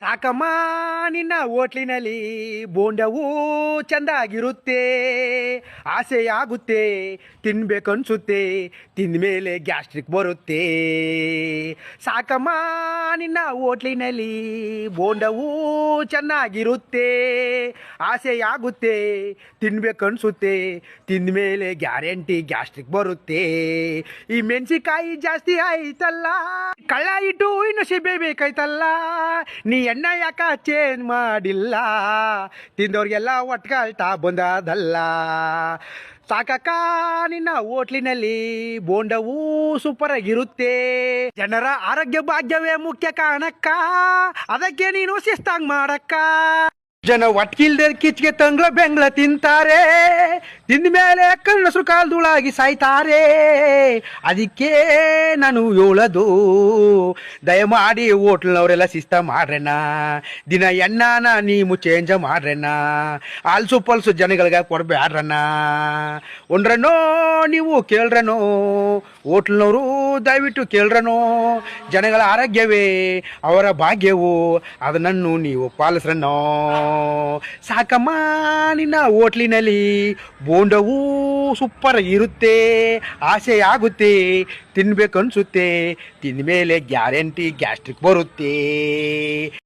ಸಾಕಮ್ಮ ನಿನ್ನ ಹೋಟ್ಲಿನಲ್ಲಿ ಬೋಂಡವು ಚಂದಾಗಿರುತ್ತೆ. ಆಸೆ ಆಗುತ್ತೆ ತಿನ್ಬೇಕನ್ಸುತ್ತೆ, ತಿಂದ್ಮೇಲೆ ಗ್ಯಾಸ್ಟ್ರಿಕ್ ಬರುತ್ತೆ. ಸಾಕಮ್ಮ, ನಿನ್ನ ಹೋಟ್ಲಿನಲ್ಲಿ ಬೋಂಡವು ಚೆನ್ನಾಗಿರುತ್ತೆ. ಆಸೆ ಆಗುತ್ತೆ ತಿನ್ಬೇಕನ್ಸುತ್ತೆ, ತಿಂದ್ಮೇಲೆ ಗ್ಯಾರಂಟಿ ಗ್ಯಾಸ್ಟ್ರಿಕ್ ಬರುತ್ತೆ. ಈ ಮೆಣಸಿಕಾಯಿ ಜಾಸ್ತಿ ಆಯ್ತಲ್ಲ? ಕಳ್ಳ ಇಟ್ಟು ಇನ್ನು ಸಿಬ್ಬೆ ಬೇಕಾಯ್ತಲ್ಲ? ನೀ ಎಣ್ಣ ಯಾಕ ಚೇಂಜ್ ಮಾಡಿಲ್ಲ? ತಿಂದವ್ರಿಗೆಲ್ಲ ಒಟ್ಕಾಳ್ತಾ ಬಂದದಲ್ಲ? ಸಾಕಕ್ಕ, ನಿನ್ನ ಹೋಟ್ಲಿನಲ್ಲಿ ಬೋಂಡವು ಸೂಪರ್ ಆಗಿರುತ್ತೆ. ಜನರ ಆರೋಗ್ಯ ಭಾಗ್ಯವೇ ಮುಖ್ಯ ಕಾರಣಕ್ಕ ಅದಕ್ಕೆ ನೀನು ಶಿಸ್ತಾಂಗ್ ಮಾಡಕ್ಕ. ಜನ ಒಟ್ಕಿಲ್ದೆ ಕಿಚ್ಗೆ ತಂಗ್ಳ ಬೆಂಗ್ಳ ತಿಂತಾರೆ. ತಿಂದ ಮೇಲೆ ಕಣ್ಣಸರು ಕಾಲ್ದುಳಾಗಿ ಸಾಯ್ತಾರೆ. ಅದಕ್ಕೆ ನಾನು ಹೇಳೋದು, ದಯಮಾಡಿ ಹೋಟ್ಲ್ನವರೆಲ್ಲ ಶಿಸ್ತ ಮಾಡ್ರೆನ? ದಿನ ಎಣ್ಣನ ನೀವು ಚೇಂಜ್ ಮಾಡ್ರೆನ? ಆಲ್ಸು ಪಲ್ಸು ಜನಗಳಿಗೆ ಕೊಡ್ಬ್ಯಾಡ್ರಣ್ಣ ಒಂಡ್ರನೋ ನೀವು ಕೇಳ್ರನೋ? ಹೋಟ್ಲ್ನವರು ದಯವಿಟ್ಟು ಕೇಳ್ರನೋ. ಜನಗಳ ಆರೋಗ್ಯವೇ, ಅವರ ಭಾಗ್ಯವು ಅದನ್ನು ನೀವು ಪಾಲಿಸ್ರನೋ. ಸಾಕಮ್ಮ, ನಿನ್ನ ಹೋಟ್ಲಿನಲ್ಲಿ ಬೋಂಡವು ಸೂಪರ್ ಇರುತ್ತೆ ಆಸೆ ಆಗುತ್ತೆ ತಿನ್ಬೇಕನ್ಸುತ್ತೆ ತಿಂದ ಮೇಲೆ ಗ್ಯಾರಂಟಿ ಗ್ಯಾಸ್ಟ್ರಿಕ್ ಬರುತ್ತೆ.